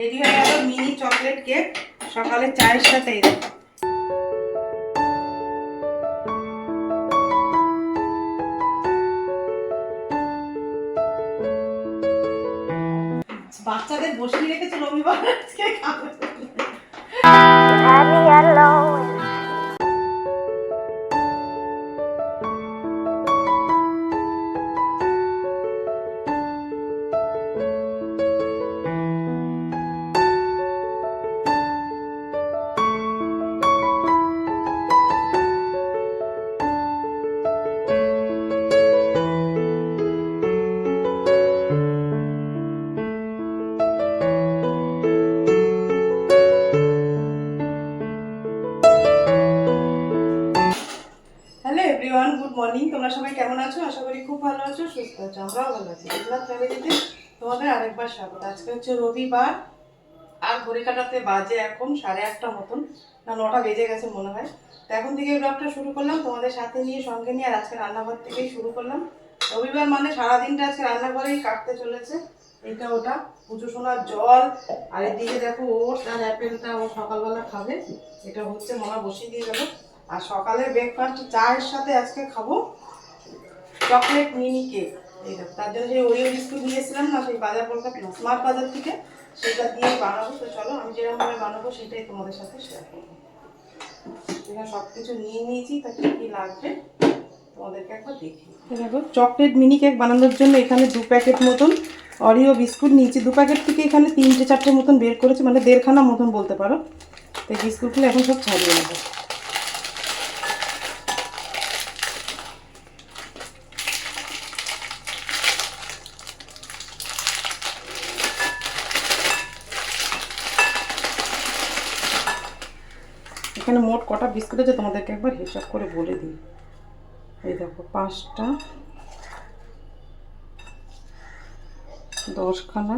Ready হয়ে গেল mini chocolate cake. সকালে চায়ের সাথে বাচ্চাদের বসিয়ে রেখেছিল রবিবার আজকে খাবে। সুস্থ আছো আমরাও ভালো আছি। ইসলাম ফ্যামিলিতে তোমাদের আরেকবার স্বাগত। আজকে হচ্ছে রবিবার, আর ঘড়ি কাটাতে বাজে এখন সাড়ে আটটা মতন, না, নটা বেজে গেছে মনে হয়। তো এখন থেকে ব্লগটা শুরু করলাম, তোমাদের সাথে নিয়ে, সঙ্গে নিয়ে, আর আজকে রান্নাঘর থেকেই শুরু করলাম। রবিবার মানে সারাদিনটা আজকে রান্নাঘরেই কাটতে চলেছে। এটা ওটা, পুজো সোনার জল, আর এদিকে দেখো ওট আর অ্যাপেলটা ও সকালবেলা খাবে। এটা হচ্ছে মনে বসিয়ে দিয়ে গেলো। আর সকালে ব্রেকফাস্ট চায়ের সাথে আজকে খাব। চকলেট মিনি কেক এই দেখো, তার জন্য যে ওরিও বিস্কুট নিয়েছিলাম না, সেই বাজার কলকাতা না স্মার্ট বাজার থেকে, সেটা দিয়ে বানাবো, তো চলো, আমি যেরকমভাবে বানাবো, সেটাই তোমাদের সাথে শেয়ার করব। এখানে সব কিছু নিয়ে নিয়েছি, তা কী লাগবে, তোমাদেরকে একবার দেখি দেখো, চকলেট মিনি কেক বানানোর জন্য এখানে দু প্যাকেট মতন অরিও বিস্কুট নিয়েছি। দু প্যাকেট থেকে এখানে তিনটে চারটে মতন বের করেছি মানে দেড়খানা মতন বলতে পারো। তো বিস্কুটগুলো এখন সব ছাড়িয়ে নেব। এখানে মোট কটা বিস্কুট আছে তোমাদেরকে একবার হিসাব করে বলে দিই। এই দেখো, পাঁচটা, দশখানা,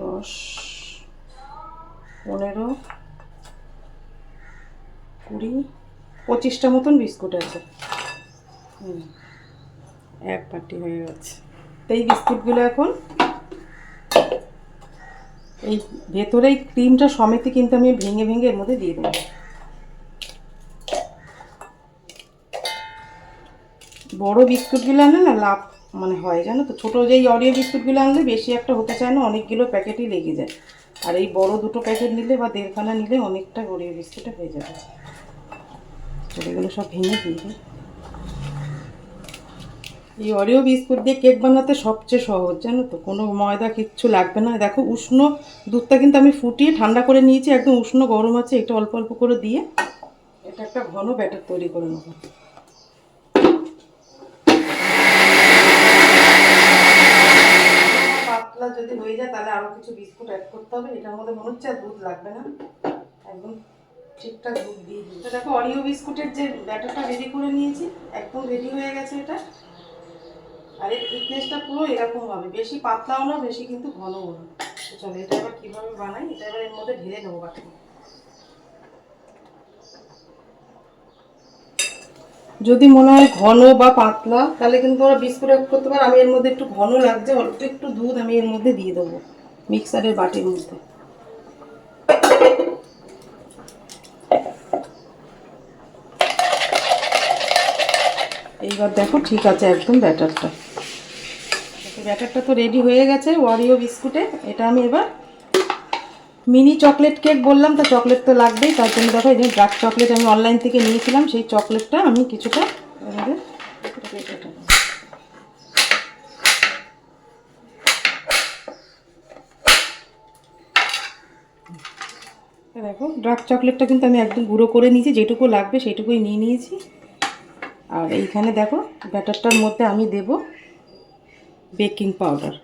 দশ, পনেরো, কুড়ি, পঁচিশটা মতন বিস্কুট আছে। এক পাটি হয়ে গেছে। তো এই বিস্কুটগুলো এখন এই ভেতরে এই ক্রিমটা সমেতে কিন্তু আমি ভেঙে ভেঙে এর মধ্যে দিয়ে দেবো। বড় বিস্কুটগুলো আনলে না লাভ মানে হয়, জানো তো? ছোটো যেই অরিও বিস্কুটগুলো আনলে বেশি একটা হতে চায় না, অনেকগুলো প্যাকেটই লেগে যায়। আর এই বড় দুটো প্যাকেট নিলে বা দেড়খানা নিলে অনেকটা অরিও বিস্কুটে হয়ে যাবে। এগুলো সব ভেঙে দিয়ে। এই অরিও বিস্কুট দিয়ে কেক বানাতে সবচেয়ে সহজ, জানো তো? কোনো ময়দা কিচ্ছু লাগবে না। দেখো, উষ্ণ দুধটা কিন্তু আমি ফুটিয়ে ঠান্ডা করে নিয়েছি, একদম উষ্ণ গরম আছে এটা অল্প অল্প করে দিয়ে এটা একটা ঘন ব্যাটার তৈরি করে নেব। পাতলা যদি হয়ে যায়, তাহলে আরও কিছু বিস্কুট অ্যাড করতে হবে। এটার মধ্যে মনে হচ্ছে আর দুধ লাগবে না। একদম ঠিকঠাক দুধ দিয়ে দিই। দেখো অরিও বিস্কুটের যে ব্যাটারটা রেডি করে নিয়েছি, একদম রেডি হয়ে গেছে এটা। আর এর থিকনেসটা পুরো এরকম হবে। বেশি পাতলাও না, বেশি কিন্তু ঘনও না। চলো, এটা এবার কীভাবে বানাই? এটা এবার এর মধ্যে ঢেলে নেব বাকি যদি মনে হয় ঘন বা পাতলা, তাহলে কিন্তু ওরা বিস্কুট অ্যাড করতে পারে। আমি এর মধ্যে একটু ঘন লাগছে, অল্প একটু দুধ আমি এর মধ্যে দিয়ে দেবো মিক্সারের বাটির মধ্যে। এইবার দেখো ঠিক আছে, একদম ব্যাটারটা ব্যাটারটা তো রেডি হয়ে গেছে ওয়ারিও বিস্কুটে। এটা আমি এবার মিনি চকলেট কেক বললাম, তো চকলেট তো লাগবেই, তার জন্য দেখো এই যে ডার্ক চকলেট আমি অনলাইন থেকে নিয়েছিলাম, সেই চকলেটটা আমি কিছুটা এই দেখো ডার্ক চকলেটটা কিন্তু আমি একদম গুঁড়ো করে নিয়েছি, যেটুকু লাগবে সেইটুকুই নিয়ে নিয়েছি। আর এইখানে দেখো, ব্যাটারটার মধ্যে আমি দেব বেকিং পাউডার।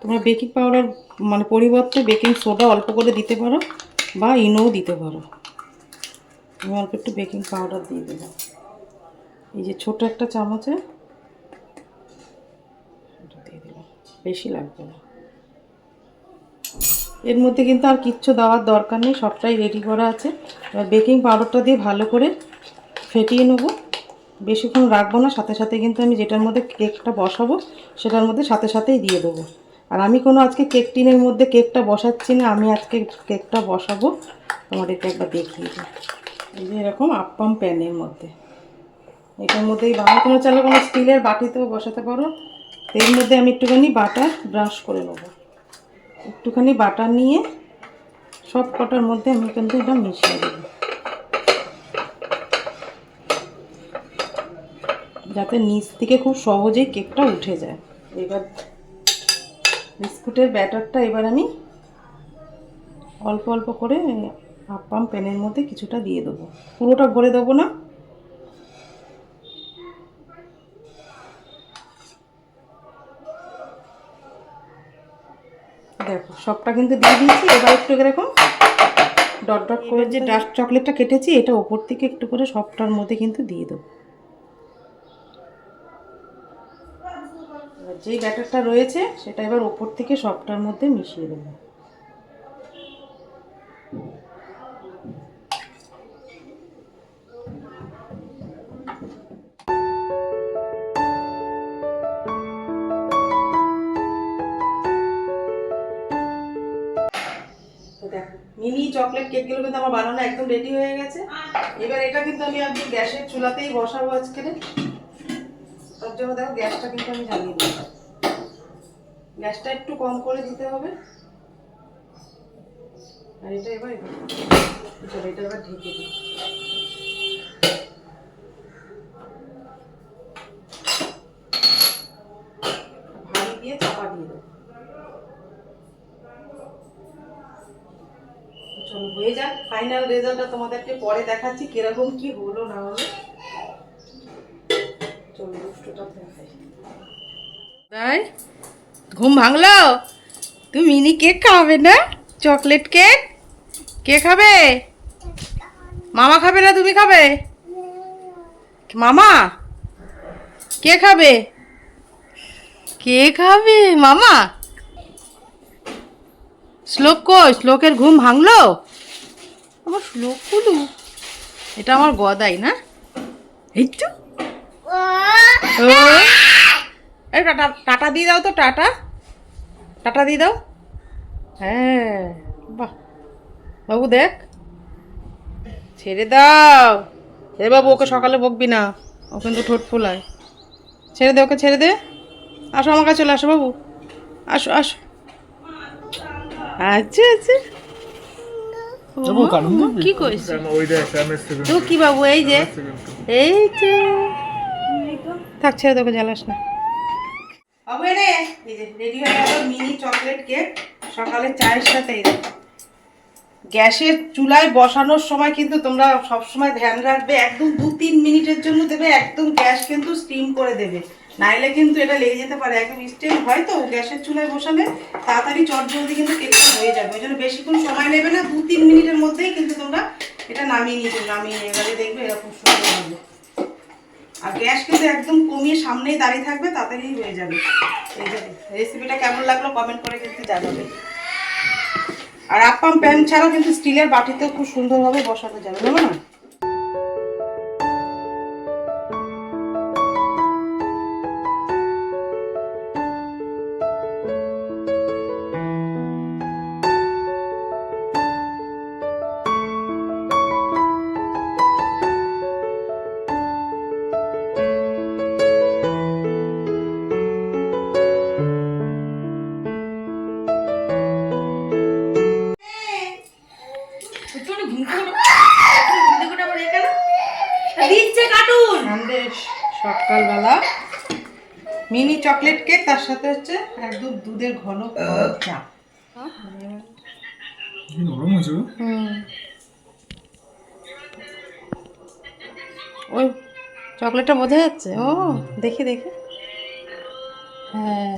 তোমরা বেকিং পাউডার মানে পরিবর্তে বেকিং সোডা অল্প করে দিতে পারো বা ইনোও দিতে পারো। আমি অল্প একটু বেকিং পাউডার দিয়ে দিলাম। এই যে ছোট একটা চামচে দিয়ে দিলাম। বেশি লাগবে না। এর মধ্যে কিন্তু আর কিচ্ছু দেওয়ার দরকার নেই, সবটাই রেডি করা আছে। এবার বেকিং পাউডারটা দিয়ে ভালো করে ফেটিয়ে নেব। বেশিক্ষণ রাখব না, সাথে সাথে কিন্তু আমি যেটার মধ্যে কেকটা বসাবো, সেটার মধ্যে সাথে সাথেই দিয়ে দেবো। আর আমি কোনো আজকে কেক টিনের মধ্যে কেকটা বসাচ্ছি না, আমি আজকে কেকটা বসাবো। তোমাদেরকে একবার দেখিয়ে দিই। এই যে এরকম আপ্পাম প্যানের মধ্যে। এটার মধ্যেই বানানো তোমরা চাইলে কোনো স্টিলের বাটিতেও বসাতে পারো। এর মধ্যে আমি একটুখানি বাটার ব্রাশ করে নেব। একটুখানি বাটার নিয়ে সব কটার মধ্যে আমি কিন্তু এটা মিশিয়ে দেবো। যাতে নিচ থেকে খুব সহজেই কেকটা উঠে যায়। এবার বিস্কুটের ব্যাটারটা এবার আমি অল্প অল্প করে আপ্পাম প্যানের মধ্যে কিছুটা দিয়ে দেবো। পুরোটা ভরে দেবো না। দেখো সবটা কিন্তু দিয়ে দিয়েছি। এবার একটু এরকম ডট ডট করে যে ডার্ক চকলেটটা কেটেছি এটা ওপর থেকে একটু করে সবটার মধ্যে কিন্তু দিয়ে দেবো। যেই ব্যাটারটা রয়েছে সেটা এবার ওপর থেকে সবটার মধ্যে মিশিয়ে দেবো। মিনি চকলেট কেকগুলো কিন্তু আমার বানানো একদম রেডি হয়ে গেছে। এবার এটা কিন্তু আমি আজকে গ্যাসের চুলাতেই বসাবো আজকে। জন্য দেখো গ্যাসটা কিন্তু আমি জ্বালিয়ে দিই গ্যাসটা একটু কম করে দিতে হবে। আর এটা এবার চলো, এটা এবার ঢেকে দিই। হয়ে যাক। ফাইনাল রেজাল্টটা তোমাদেরকে পরে দেখাচ্ছি, কীরকম কি হলো না হলো। তাই ঘুম ভাঙলো? তুমি মিনি কেক খাবে না? Chocolate cake? কে খাবে? মামা খাবে না, তুমি খাবে? মামা, কে খাবে? কে খাবে, মামা? শ্লোক কই? শ্লোকের ঘুম ভাঙলো? আমার শ্লোক এটা আমার গদাই না? এই তো। এই টাটা টাটা দিয়ে দাও তো টাটা। টাটা দিয়ে দাও। হ্যাঁ বাহ। বাবু দেখ। ছেড়ে দাও। এ বাবু ওকে সকালে বকবি না। ও কিন্তু ঠোঁট ফোলায়। ছেড়ে দে ওকে ছেড়ে দে। আসো আমার কাছে চলে আসো বাবু। আসো আসো। আচ্ছা আচ্ছা। কি সেভেন তো কি বাবু এই যে। এই তো থাক, ছেড়ে তোকে জ্বালাস না। যে রেডি হয়ে গেল মিনি চকলেট কেক সকালে চায়ের সাথে গ্যাসের চুলায় বসানোর সময় কিন্তু তোমরা সব সময় ধ্যান রাখবে, একদম দু তিন মিনিটের জন্য দেবে, একদম গ্যাস কিন্তু স্টিম করে দেবে। নাইলে কিন্তু এটা লেগে যেতে পারে, একদম স্টিম হয় তো, গ্যাসের চুলায় বসালে তাড়াতাড়ি চট জলদি কিন্তু কেকটা হয়ে যাবে। ওই জন্য বেশিক্ষণ সময় নেবে না, দু তিন মিনিটের মধ্যেই কিন্তু তোমরা এটা নামিয়ে নিতে নামিয়ে এবারে দেখবে এরকম সুন্দর হবে। আর গ্যাস কিন্তু একদম কমিয়ে সামনেই দাঁড়িয়ে থাকবে তাড়াতাড়ি হয়ে যাবে। এই রেসিপিটা কেমন লাগল কমেন্ট করে কিন্তু জানাবে। আর আপ্পাম প্যান ছাড়াও কিন্তু স্টিলের বাটিতেও খুব সুন্দরভাবে বসানো যাবে না? সন্দেশ সকালবেলা মিনি চকলেট কেক তার সাথে হচ্ছে একদম দুধের ঘন চা। নরম হয়েছে ওই চকলেটটা বোঝা যাচ্ছে? ও দেখি দেখি। হ্যাঁ।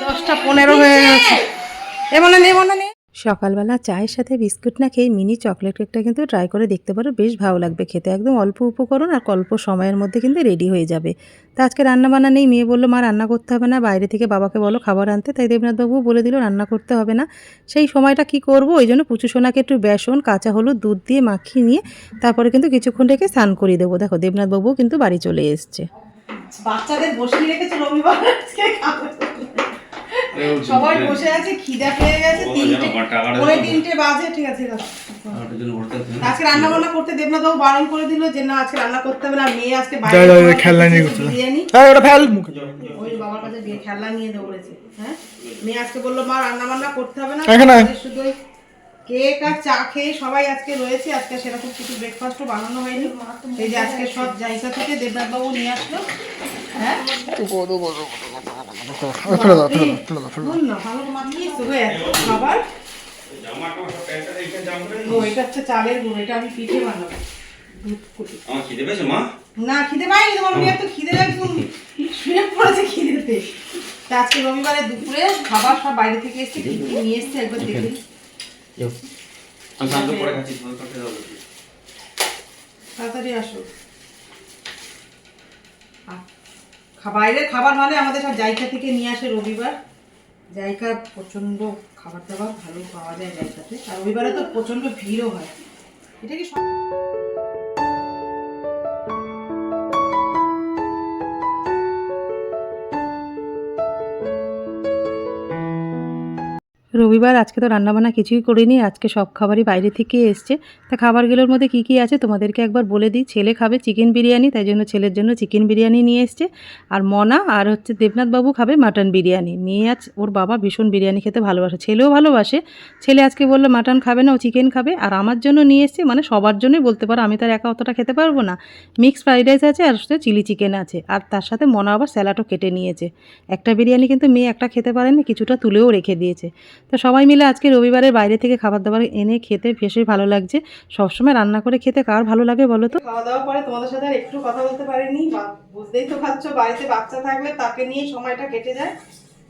দশটা পনেরো হয়ে গেছে। এ মনে নেই মনে নেই সকালবেলা চায়ের সাথে বিস্কুট না খেয়ে মিনি চকলেট কেকটা কিন্তু ট্রাই করে দেখতে পারো, বেশ ভালো লাগবে খেতে। একদম অল্প উপকরণ আর অল্প সময়ের মধ্যে কিন্তু রেডি হয়ে যাবে। তো আজকে রান্না বান্না নেই, মেয়ে বলল, মা, রান্না করতে হবে না, বাইরে থেকে বাবাকে বলো খাবার আনতে। তাই দেবনাথবাবু বলে দিল, রান্না করতে হবে না। সেই সময়টা কি করব? ওই জন্য পুচু সোনাকে একটু বেসন, কাঁচা হলুদ, দুধ দিয়ে মাখিয়ে নিয়ে তারপরে কিন্তু কিছুক্ষণ রেখে স্নান করিয়ে দেবো। দেখো, দেবনাথবাবুও কিন্তু বাড়ি চলে এসছে। বাচ্চাদের বসিয়ে রেখেছে রবিবার সবাই বসে আছে খিদা পেয়ে গেছে তিনটে পরে তিনটে বাজে ঠিক আছে আজকে রান্না বান্না করতে দেবনাথ বাবু বারণ করে দিল যে না আজকে রান্না করতে হবে না মেয়ে আজকে বাইরে খেলনা নিয়ে গেছে বিরিয়ানি। ওটা ফেল মুখে। ওই বাবার কাছে খেলনা নিয়ে দৌড়েছে হ্যাঁ? মেয়ে আজকে বলল মা রান্না বান্না করতে হবে না এখানে শুধু কেক আর চা খেয়ে সবাই আজকে রয়েছে। আজকে সেরকম কিছু ব্রেকফাস্টও বানানো হয়নি। এই যে আজকে সব জায়গা থেকে দেবনাথ বাবু নিয়ে আসলো। হ্যাঁ? খাবার? ও এটা হচ্ছে চালের গুঁড়ো এটা আমি পিঠে বানাবো। না খিদে পাইনি তোমার মেয়ের তো খিদে একদম শুয়ে পড়েছে খিদেতে তা আজকে রবিবারে দুপুরে খাবার সব বাইরে থেকে এসেছে নিয়ে এসেছে একবার দেখে। আমি শান্ত করে খাচ্ছি তাড়াতাড়ি আসো। বাইরের খাবার মানে আমাদের সব জায়গা থেকে নিয়ে আসে রবিবার। জায়গা প্রচণ্ড খাবার দাবার ভালো পাওয়া যায় জায়গাতে আর রবিবারে তো প্রচণ্ড ভিড়ও হয়। এটা কি সব- রবিবার আজকে তো রান্নাবান্না কিছুই করিনি, আজকে সব খাবারই বাইরে থেকে এসছে। তা খাবারগুলোর মধ্যে কি কি আছে তোমাদেরকে একবার বলে দিই। ছেলে খাবে চিকেন বিরিয়ানি, তাই জন্য ছেলের জন্য চিকেন বিরিয়ানি নিয়ে এসছে। আর মনা আর হচ্ছে দেবনাথ বাবু খাবে মাটন বিরিয়ানি। মেয়ে আজ ওর বাবা ভীষণ বিরিয়ানি খেতে ভালোবাসে, ছেলেও ভালোবাসে। ছেলে আজকে বলল, মাটন খাবে না, ও চিকেন খাবে। আর আমার জন্য নিয়ে এসছে মানে সবার জন্যই বলতে পারো, আমি তার একা অতটা খেতে পারব না। মিক্স ফ্রাইড রাইস আছে আর সাথে চিলি চিকেন আছে। আর তার সাথে মনা আবার স্যালাডও কেটে নিয়েছে। একটা বিরিয়ানি কিন্তু মেয়ে একটা খেতে পারেনি, কিছুটা তুলেও রেখে দিয়েছে। তো সবাই মিলে আজকে রবিবারের বাইরে থেকে খাবার দাবার এনে খেতে বেশি ভালো লাগছে। সবসময় রান্না করে খেতে কার ভালো লাগে বলো তো? খাওয়া দাওয়ার পরে তোমাদের সাথে আর একটু কথা বলতে পারিনি। বুঝতেই তো খাচ্ছ বাড়িতে বাচ্চা থাকলে তাকে নিয়ে সময়টা কেটে যায়।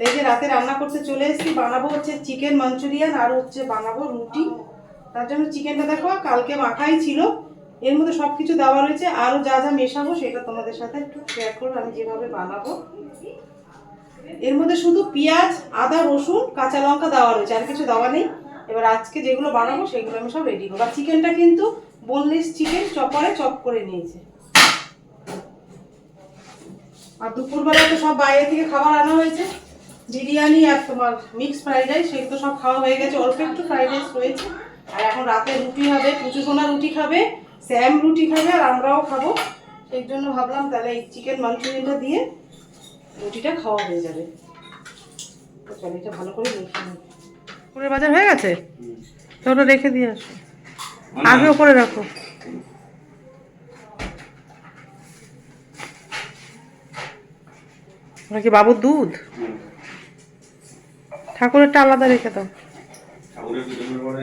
এই যে রাতে রান্না করতে চলে এসেছি, বানাবো হচ্ছে চিকেন মাঞ্চুরিয়ান আর হচ্ছে বানাবো রুটি। তার জন্য চিকেনটা দেখো, কালকে মাখাই ছিল। এর মধ্যে সব কিছু দেওয়া রয়েছে। আরও যা যা মেশাবো সেটা তোমাদের সাথে একটু শেয়ার করব। আমি যেভাবে বানাবো। এর মধ্যে শুধু পেঁয়াজ, আদা, রসুন, কাঁচা লঙ্কা দেওয়া রয়েছে, আর কিছু দেওয়া নেই। এবার আজকে যেগুলো বানাবো সেগুলো আমি সব রেডি করব। চিকেনটা কিন্তু বোনলেস চিকেন চপারে চপ করে নিয়েছে। আর দুপুরবেলা তো সব বাইরে থেকে খাবার আনা হয়েছে। বিরিয়ানি আর তোমার মিক্স ফ্রাইড রাইস সেগুলো সব খাওয়া হয়ে গেছে। অল্প একটু ফ্রাইড রাইস রয়েছে। আর এখন রাতে রুটি হবে পুচু সোনা রুটি খাবে, স্যাম রুটি খাবে, আর আমরাও খাব। সেই জন্য ভাবলাম তাহলে এই চিকেন মাঞ্চুরিয়ানটা দিয়ে রুটিটা খাওয়া হয়ে যাবে। চলো এটা ভালো করে মেখে পুরের বাজার হয়ে গেছে? তো ওটা রেখে দিয়ে আসো। আগে ওপরে রাখো। ওটা কি বাবুর দুধ? ঠাকুরেরটা আলাদা রেখে দাও। করে।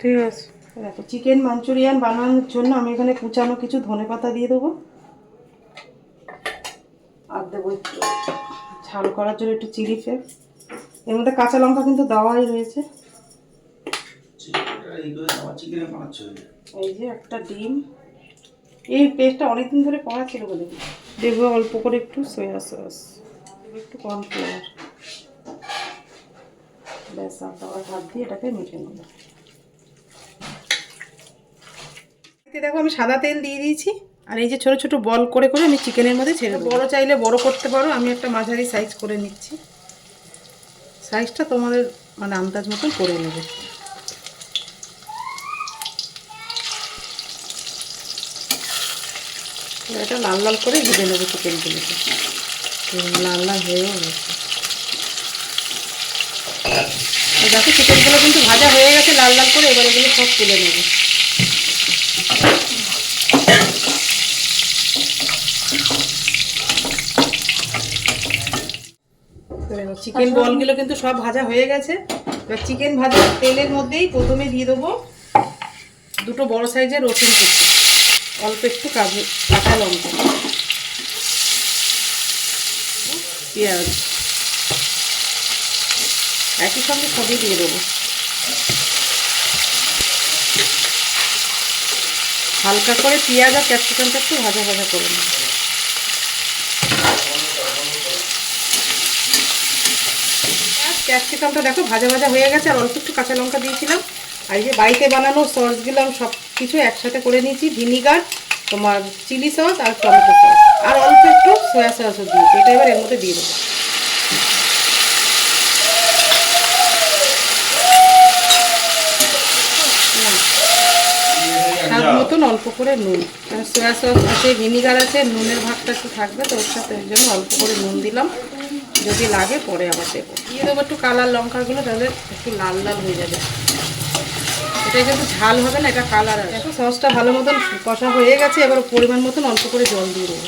ঠিক আছে। দেখো চিকেন মাঞ্চুরিয়ান বানানোর জন্য আমি এখানে কুচানো কিছু ধনে পাতা দিয়ে দেবো। আর দেবো একটু ঝাল করার জন্য একটু চিলি ফ্লেক্স। এর মধ্যে কাঁচা লঙ্কা কিন্তু দেওয়াই রয়েছে। এই যে একটা ডিম। এই পেস্টটা অনেকদিন ধরে করা ছিল বলে দেখব অল্প করে একটু সয়া সস একটু কর্নফ্লাওয়ার ব্যাস আর দেওয়ার হাত দিয়ে এটাকে মেখে নেব। দেখো আমি সাদা তেল দিয়ে দিয়েছি। আর এই যে ছোট ছোট বল করে করে আমি চিকেনের মধ্যে ছেড়ে। বড় চাইলে বড় করতে পারো, আমি একটা মাঝারি সাইজ করে নিচ্ছি। সাইজটা তোমাদের মানে আন্দাজ মতন করে নেবে। এটা লাল লাল করে ভেজে নেব চিকেনগুলোকে। লাল লাল হয়েও গেছে। দেখো চিকেনগুলো কিন্তু ভাজা হয়ে গেছে, লাল লাল করে এবার এগুলো সব তুলে নেব। চিকেন বলগুলো কিন্তু সব ভাজা হয়ে গেছে। এবার চিকেন ভাজা তেলের মধ্যেই প্রথমে দিয়ে দেবো দুটো বড় সাইজের রসুন কুচি। অল্প একটু কাজু কাঁচা লঙ্কা। পেঁয়াজ। একই সঙ্গে সবই দিয়ে দেবো। হালকা করে পেঁয়াজ আর ক্যাপসিকামটা একটু ভাজা ভাজা করে নেব। ক্যাপসিকামটা দেখো ভাজা ভাজা হয়ে গেছে আর অল্প একটু কাঁচা লঙ্কা দিয়েছিলাম। আর এই যে বাড়িতে বানানো সসগুলো আমি সব কিছু একসাথে করে নিয়েছি ভিনিগার তোমার চিলি সস আর টমেটো সস। আর অল্প একটু সয়া সসও দিয়েছি এটা এবার এর মধ্যে দিয়ে দেবো। স্বাদ মতন অল্প করে নুন সয়া সস আছে ভিনিগার আছে নুনের ভাগটা একটু থাকবে তো ওর সাথে জন্য অল্প করে নুন দিলাম। যদি লাগে পরে আবার দেবো। দিয়ে দেবো একটু কালার লঙ্কাগুলো, তাহলে একটু লাল লাল হয়ে যাবে। এটা কিন্তু ঝাল হবে না, এটা কালার আছে সসটা ভালো মতন কষা হয়ে গেছে, এবার পরিমাণ মতন অল্প করে জল দিয়ে দেবো।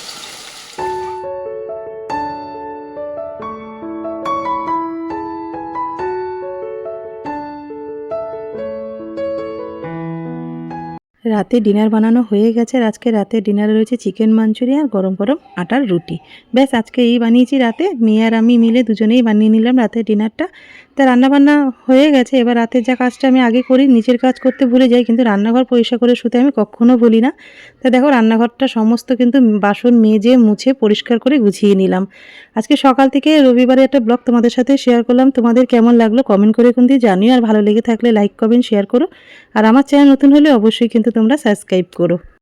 রাতে ডিনার বানানো হয়ে গেছে। আজকে রাতে ডিনারে রয়েছে চিকেন মাঞ্চুরি আর গরম গরম আটার রুটি। ব্যাস, আজকে এই বানিয়েছি রাতে। মেয়ে আর আমি মিলে দুজনেই বানিয়ে নিলাম রাতে ডিনারটা। তা রান্নাবান্না হয়ে গেছে, এবার রাতের যা কাজটা আমি আগে করি নিচের কাজ করতে ভুলে যাই, কিন্তু রান্নাঘর পরিষ্কার করে শুতে আমি কখনো বলি না। তা দেখো, রান্নাঘরটা সমস্ত কিন্তু বাসন মেজে, মুছে, পরিষ্কার করে গুছিয়ে নিলাম। আজকে সকাল থেকে রবিবারে একটা ব্লগ তোমাদের সাথে শেয়ার করলাম। তোমাদের কেমন লাগল কমেন্ট করে কিন্তু জানিও, আর ভালো লেগে থাকলে লাইক কমেন্ট শেয়ার করো। আর আমার চ্যানেল নতুন হলে অবশ্যই কিন্তু তোমরা সাবস্ক্রাইব করো।